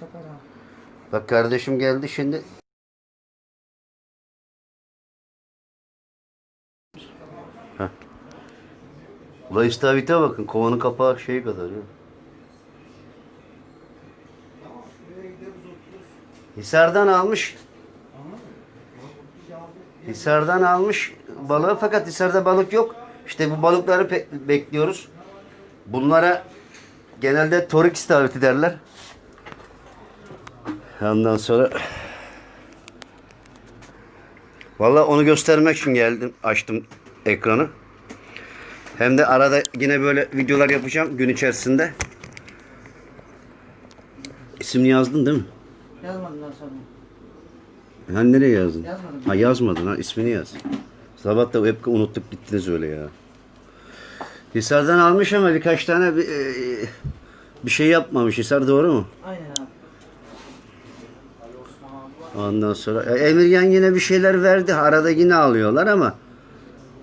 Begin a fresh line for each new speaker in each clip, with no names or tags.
Çapar abi.
Bak kardeşim geldi şimdi. Heh. Ula istavite bakın. Kovanın kapağı şey kadar ya. Hisar'dan almış. Hisar'dan almış balığı fakat Hisar'da balık yok. İşte bu balıkları bekliyoruz. Bunlara genelde torik istaveti derler. Ondan sonra Vallahi onu göstermek için geldim. Açtım ekranı. Hem de arada yine böyle videolar yapacağım gün içerisinde. İsmini yazdın değil mi?
Yazmadım lan sonra.
Ha nereye yazdın?
Yazmadım.
Ha yazmadın ha ismini yaz. Sabah da hep unuttuk gittiniz öyle ya. Hisar'dan almış ama birkaç tane bir, e, bir şey yapmamış. Hisar doğru mu?
Aynen.
Ondan sonra e, Emirgan yine bir şeyler verdi. Arada yine alıyorlar ama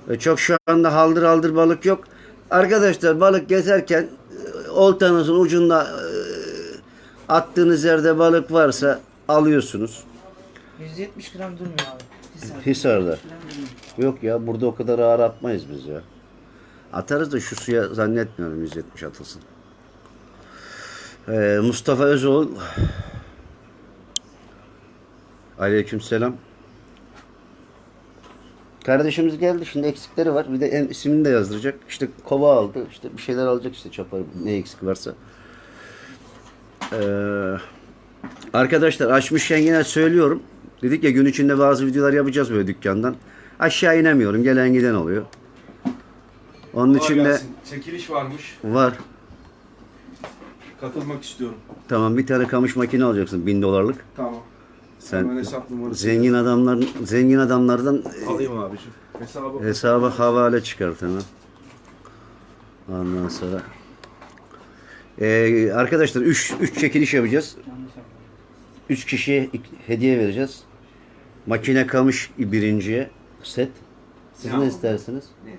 e, çok şu anda haldır haldır balık yok. Arkadaşlar balık gezerken e, oltanızın ucunda e, attığınız yerde balık varsa alıyorsunuz.
170 gram durmuyor abi. Hisar.
Hisar'da.
durmuyor.
Yok ya burada o kadar ağır atmayız biz ya. Atarız da şu suya zannetmiyorum 170 atılsın. Ee, Mustafa Özoğul. Aleykümselam. Kardeşimiz geldi şimdi eksikleri var. Bir de en ismini de yazdıracak. İşte kova aldı. İşte bir şeyler alacak işte çapar ne eksik varsa. Ee, arkadaşlar açmışken yine söylüyorum. Dedik ya gün içinde bazı videolar yapacağız böyle dükkandan. Aşağı inemiyorum. Gelen giden oluyor. Onun
Kolay
için de
gelsin. Çekiliş varmış.
var.
Katılmak istiyorum.
Tamam bir tane kamış makine alacaksın. Bin dolarlık.
Tamam.
Sen
Hemen hesap numarası.
zengin adamlar zengin adamlardan
Alayım abiciğim. Hesabı.
hesaba havale çıkart hemen. Ondan sonra Ee, arkadaşlar 3 3 çekiliş yapacağız.
Yanlış yaptım.
3 kişiye ik- hediye vereceğiz. Makine kamış birinciye set. Siz ne istersiniz?
Ne?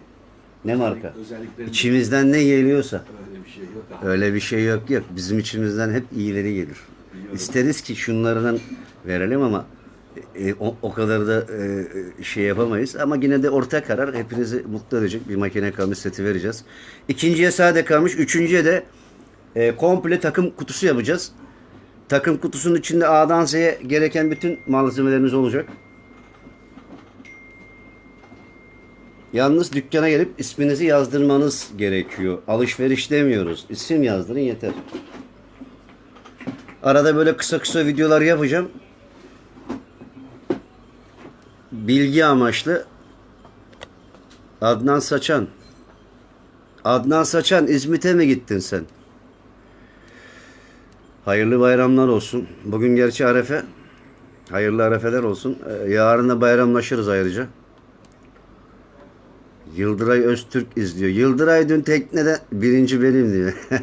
Ne marka?
Özellikleri
İçimizden ne geliyorsa.
öyle bir şey yok.
Öyle bir şey yok yok. Bizim içimizden hep iyileri gelir. İsteriz ki şunlardan verelim ama e, o, o kadar da e, şey yapamayız. Ama yine de orta karar hepinizi mutlu edecek bir makine kamış seti vereceğiz. İkinciye sade kalmış. Üçüncüye de e, komple takım kutusu yapacağız. Takım kutusunun içinde A'dan Z'ye gereken bütün malzemelerimiz olacak. Yalnız dükkana gelip isminizi yazdırmanız gerekiyor. Alışveriş demiyoruz. İsim yazdırın yeter. Arada böyle kısa kısa videolar yapacağım. Bilgi amaçlı. Adnan Saçan. Adnan Saçan İzmit'e mi gittin sen? Hayırlı bayramlar olsun. Bugün gerçi Arefe. Hayırlı Arefeler olsun. Ee, Yarın da bayramlaşırız ayrıca. Yıldıray Öztürk izliyor. Yıldıray dün teknede birinci benim diyor.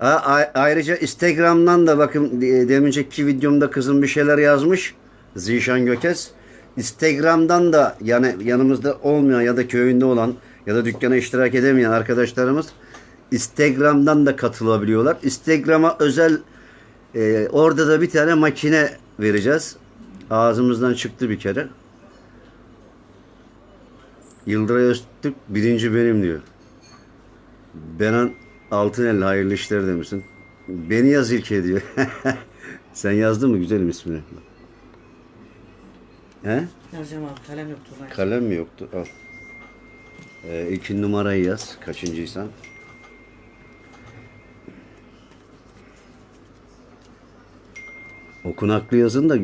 Ayrıca Instagram'dan da bakın e, deminceki videomda kızım bir şeyler yazmış. Zişan Gökes. Instagram'dan da yani yanımızda olmayan ya da köyünde olan ya da dükkana iştirak edemeyen arkadaşlarımız Instagram'dan da katılabiliyorlar. Instagram'a özel e, orada da bir tane makine vereceğiz. Ağzımızdan çıktı bir kere. Yıldıray Öztürk birinci benim diyor. Benan Altınelli hayırlı işler demişsin. Beni yaz ilke diyor. Sen yazdın mı güzelim ismini? He?
Yazacağım abi. Kalem yoktu.
Kalem mi yoktu? Al. Ee, iki numarayı yaz. Kaçıncıysan. Okunaklı yazın da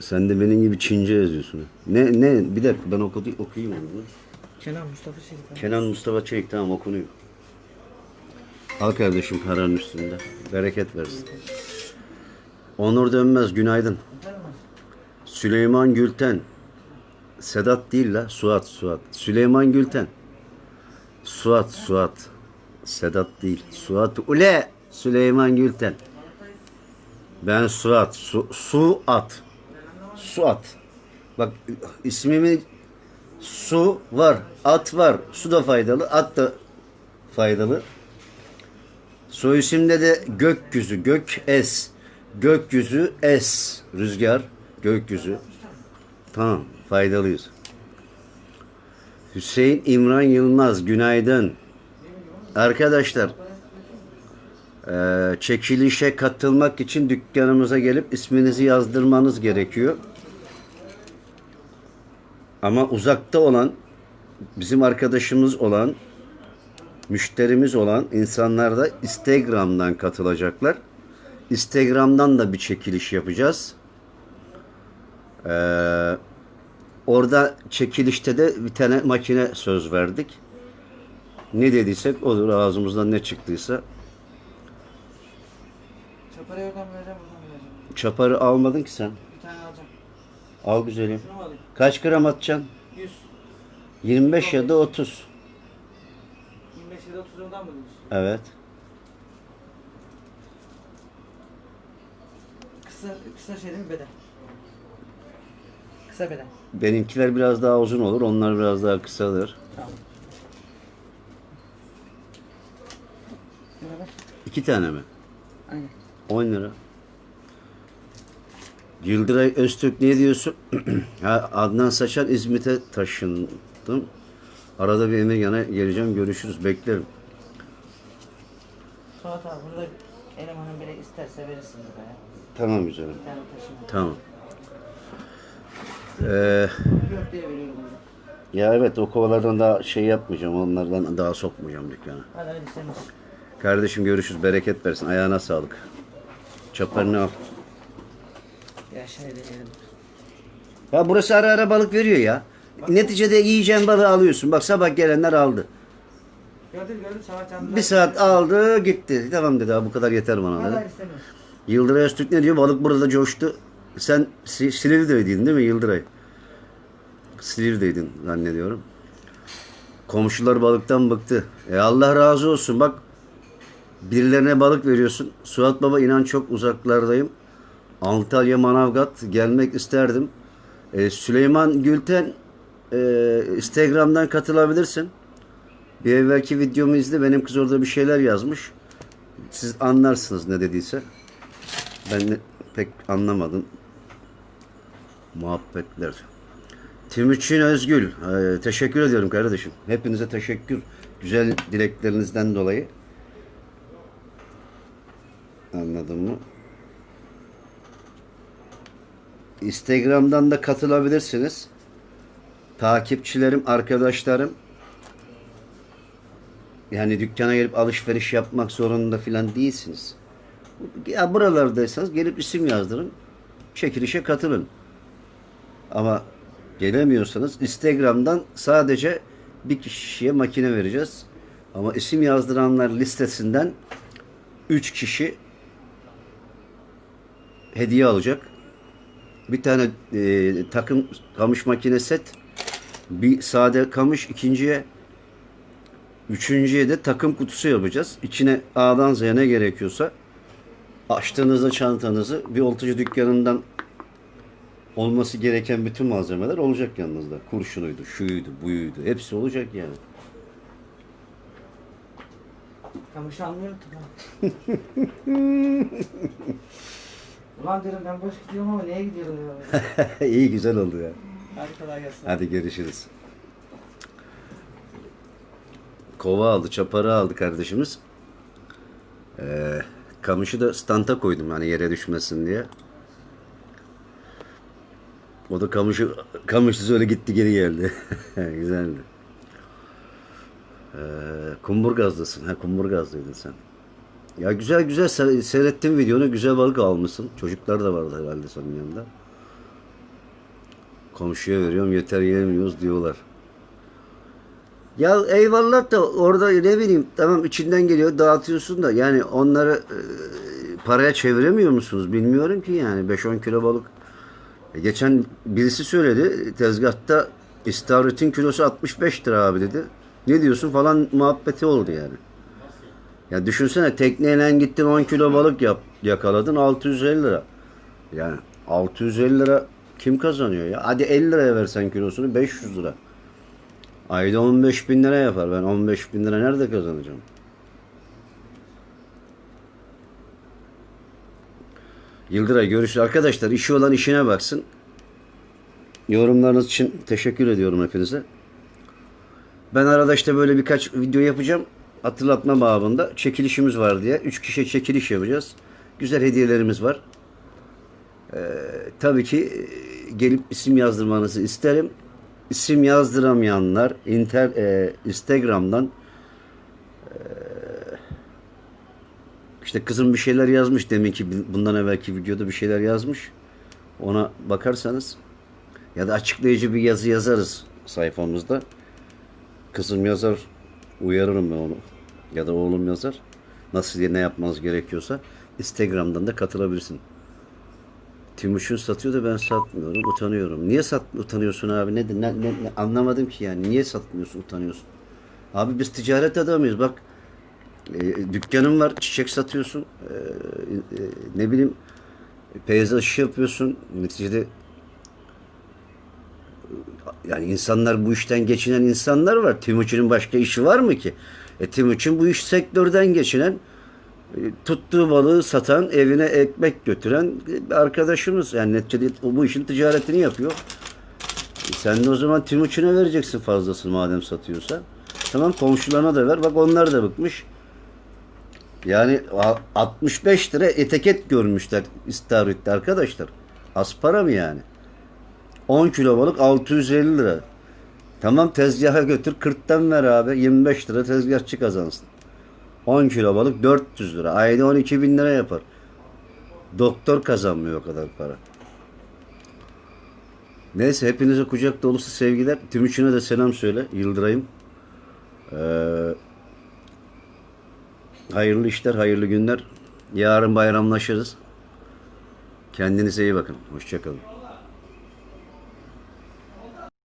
sen de benim gibi Çince yazıyorsun. Ne ne bir dakika ben okudu, okuyayım onu.
Kenan Mustafa abi.
Kenan Mustafa Çelik tamam okunuyor. Al kardeşim paranın üstünde. Bereket versin. Onur Dönmez günaydın. Süleyman Gülten. Sedat değil la. Suat Suat. Süleyman Gülten. Suat Suat. Sedat değil. Suat. Ule. Süleyman Gülten. Ben Suat. Su, Suat. Suat. Bak ismimi Su var, at var. Su da faydalı, at da faydalı. Soy isimde de Gökyüzü, Gök Es. Gökyüzü Es. Rüzgar, gökyüzü. Tamam, faydalıyız. Hüseyin İmran Yılmaz, günaydın. Arkadaşlar, eee, çekilişe katılmak için dükkanımıza gelip isminizi yazdırmanız gerekiyor. Ama uzakta olan, bizim arkadaşımız olan, müşterimiz olan insanlar da Instagram'dan katılacaklar. Instagram'dan da bir çekiliş yapacağız. Ee, orada çekilişte de bir tane makine söz verdik. Ne dediysek olur ağzımızdan ne çıktıysa.
Çaparı oradan vereceğim buradan vereceğim.
Çaparı almadın ki sen.
Bir tane alacağım.
Al güzelim.
Şunu mu alayım?
Kaç gram atacaksın?
100.
25 ya da 30.
25 ya da 30 oradan mı diyorsun?
Evet.
Kısa, kısa şey değil mi beden? Kısa beden.
Benimkiler biraz daha uzun olur. Onlar biraz daha kısadır.
Tamam. Ne kadar?
İki tane mi?
Aynen.
10 lira. Yıldıray Öztürk ne diyorsun? ha, Adnan Saçar İzmit'e taşındım. Arada bir Emirgan'a geleceğim. Görüşürüz. Beklerim.
Suat abi burada elemanın bile isterse verirsin burada ya.
Tamam güzelim.
Bir tane taşıma.
Tamam. Ee,
veriyorum
ya evet o kovalardan daha şey yapmayacağım. Onlardan daha sokmayacağım dükkana.
Hadi hadi istemez.
Kardeşim görüşürüz. Bereket versin. Ayağına sağlık. Çaparını al.
Ya şey deneyelim.
Ya burası ara ara balık veriyor ya. Neticede yiyeceğin balığı alıyorsun. Bak sabah gelenler aldı. Bir saat aldı gitti. Tamam dedi abi bu kadar yeter bana dedi. Yıldıray Öztürk ne diyor? Balık burada coştu. Sen Si- Silivri'deydin değil mi Yıldıray? Silivri'deydin zannediyorum. Komşular balıktan bıktı. E Allah razı olsun bak birilerine balık veriyorsun. Suat Baba inan çok uzaklardayım. Antalya Manavgat gelmek isterdim. E, Süleyman Gülten e, Instagram'dan katılabilirsin. Bir evvelki videomu izle. Benim kız orada bir şeyler yazmış. Siz anlarsınız ne dediyse. Ben de pek anlamadım. Muhabbetler. Timuçin Özgül. e, teşekkür ediyorum kardeşim. Hepinize teşekkür. Güzel dileklerinizden dolayı. Anladın mı? Instagram'dan da katılabilirsiniz. Takipçilerim, arkadaşlarım yani dükkana gelip alışveriş yapmak zorunda filan değilsiniz. Ya buralardaysanız gelip isim yazdırın. Çekilişe katılın. Ama gelemiyorsanız Instagram'dan sadece bir kişiye makine vereceğiz. Ama isim yazdıranlar listesinden 3 kişi hediye alacak. Bir tane e, takım kamış makine set, bir sade kamış, ikinciye Üçüncüye de takım kutusu yapacağız. İçine A'dan Z'ye ne gerekiyorsa açtığınızda çantanızı bir oltacı dükkanından olması gereken bütün malzemeler olacak yanınızda. Kurşunuydu, şuydu, buyuydu. Hepsi olacak yani.
Kamış almıyorum tamam. Ulan diyorum ben boş gidiyorum ama neye gidiyorum ya?
İyi güzel oldu ya.
Hadi kolay gelsin.
Hadi görüşürüz. Kova aldı, çaparı aldı kardeşimiz. Ee, kamışı da stanta koydum hani yere düşmesin diye. O da kamışı kamışsız öyle gitti geri geldi. Güzeldi. Ee, kumburgazdasın. Ha kumburgazdaydın sen. Ya güzel güzel se- seyrettim videonu. Güzel balık almışsın. Çocuklar da vardı herhalde senin yanında. Komşuya veriyorum yeter yemiyoruz diyorlar. Ya eyvallah da orada ne bileyim tamam içinden geliyor dağıtıyorsun da yani onları e, paraya çeviremiyor musunuz bilmiyorum ki yani 5-10 kilo balık. E, geçen birisi söyledi tezgahta istavritin kilosu 65 lira abi dedi. Ne diyorsun falan muhabbeti oldu yani. Ya düşünsene tekneyle gittin 10 kilo balık yap, yakaladın 650 lira. Yani 650 lira kim kazanıyor ya? Hadi 50 liraya versen kilosunu 500 lira. Ayda 15 bin lira yapar. Ben 15 bin lira nerede kazanacağım? Yıldıray görüşür. Arkadaşlar işi olan işine baksın. Yorumlarınız için teşekkür ediyorum hepinize. Ben arada işte böyle birkaç video yapacağım. Hatırlatma babında çekilişimiz var diye. 3 kişiye çekiliş yapacağız. Güzel hediyelerimiz var. Ee, tabii ki gelip isim yazdırmanızı isterim. İsim yazdıramayanlar inter, e, Instagram'dan e, işte kızım bir şeyler yazmış demin ki bundan evvelki videoda bir şeyler yazmış. Ona bakarsanız ya da açıklayıcı bir yazı yazarız sayfamızda. Kızım yazar, uyarırım ben onu. Ya da oğlum yazar. Nasıl diye ne yapmanız gerekiyorsa Instagram'dan da katılabilirsin. Timuçin satıyor da ben satmıyorum, utanıyorum. Niye sat utanıyorsun abi? Ne, ne, ne, anlamadım ki yani. Niye satmıyorsun, utanıyorsun? Abi biz ticaret adamıyız. Bak e, dükkanın var, çiçek satıyorsun. E, e, ne bileyim peyzaj işi yapıyorsun. Neticede yani insanlar bu işten geçinen insanlar var. Timuçin'in başka işi var mı ki? E, Timuçin bu iş sektörden geçinen tuttuğu balığı satan, evine ekmek götüren bir arkadaşımız. Yani neticede bu işin ticaretini yapıyor. E, sen de o zaman Timuçin'e vereceksin fazlasını madem satıyorsa. Tamam komşularına da ver. Bak onlar da bıkmış. Yani a- 65 lira etiket görmüşler istavritte arkadaşlar. Az para mı yani? 10 kilo balık 650 lira. Tamam tezgaha götür 40'tan ver abi. 25 lira tezgahçı kazansın. 10 kilo balık 400 lira. Ayda 12 bin lira yapar. Doktor kazanmıyor o kadar para. Neyse hepinize kucak dolusu sevgiler. Timuçin'e de selam söyle. Yıldıray'ım. Ee, hayırlı işler, hayırlı günler. Yarın bayramlaşırız. Kendinize iyi bakın. Hoşçakalın.